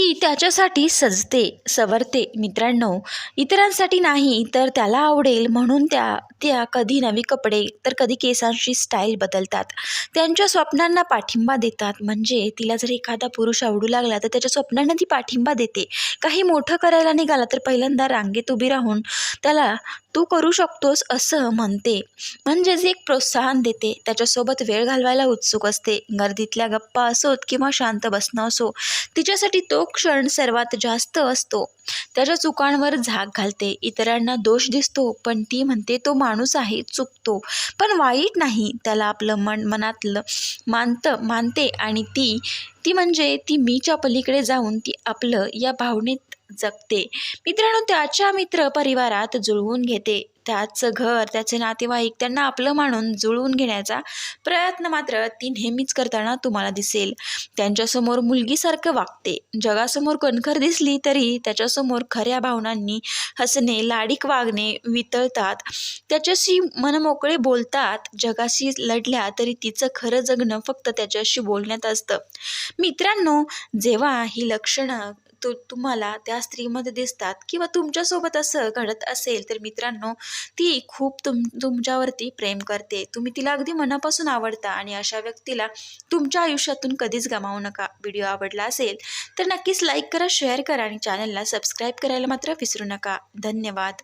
ती त्याच्यासाठी सजते सवरते मित्रांनो. इतरांसाठी नाही तर त्याला आवडेल म्हणून त्या त्या कधी नवी कपडे तर कधी केसांची स्टाईल बदलतात. त्यांच्या स्वप्नांना पाठिंबा देतात. म्हणजे तिला जर एखादा पुरुष आवडू लागला तर त्याच्या स्वप्नांना ती पाठिंबा देते. काही मोठं करायला निघाला तर पहिल्यांदा रांगेत उभी राहून त्याला तू करू शकतोस असं म्हणते. म्हणजेच एक प्रोत्साहन देते. त्याच्यासोबत वेळ घालवायला उत्सुक असते. गर्दीतल्या गप्पा असोत किंवा शांत बसणं असो तिच्यासाठी तो क्षण सर्वात जास्त असतो. त्याच्या चुकांवर झाक घालते. इतरांना दोष दिसतो पण ती म्हणते तो माणूस आहे चुकतो. पण वाईट नाही. त्याला आपलं मन मनातलं मानतं मानते आणि ती ती म्हणजे ती मीच्या पलीकडे जाऊन ती आपलं या भावनेत जगते. मित्रांनो त्याच्या मित्र परिवारात जुळवून घेते. त्याचं घर त्याचे नातेवाईक त्यांना आपलं मानून जुळवून घेण्याचा प्रयत्न मात्र ती नेहमीच करताना तुम्हाला दिसेल. त्यांच्यासमोर मुलगीसारखं वागते. जगासमोर कणखर दिसली तरी त्याच्यासमोर खऱ्या भावनांनी हसणे लाडीक वागणे वितळतात. त्याच्याशी मनमोकळे बोलतात. जगाशी लढल्या तरी तिचं खरं जगणं फक्त त्याच्याशी बोलण्यात असतं. मित्रांनो जेव्हा ही लक्षणं तु तुम्हाला त्या स्त्रीमध्ये दिसतात किंवा तुमच्यासोबत असं घडत असेल तर मित्रांनो ती खूप तुम तुमच्यावरती प्रेम करते. तुम्ही तिला अगदी मनापासून आवडता आणि अशा व्यक्तीला तुमच्या आयुष्यातून कधीच गमावू नका. व्हिडिओ आवडला असेल तर नक्कीच लाईक करा शेअर करा आणि चॅनलला सबस्क्राईब करायला मात्र विसरू नका. धन्यवाद.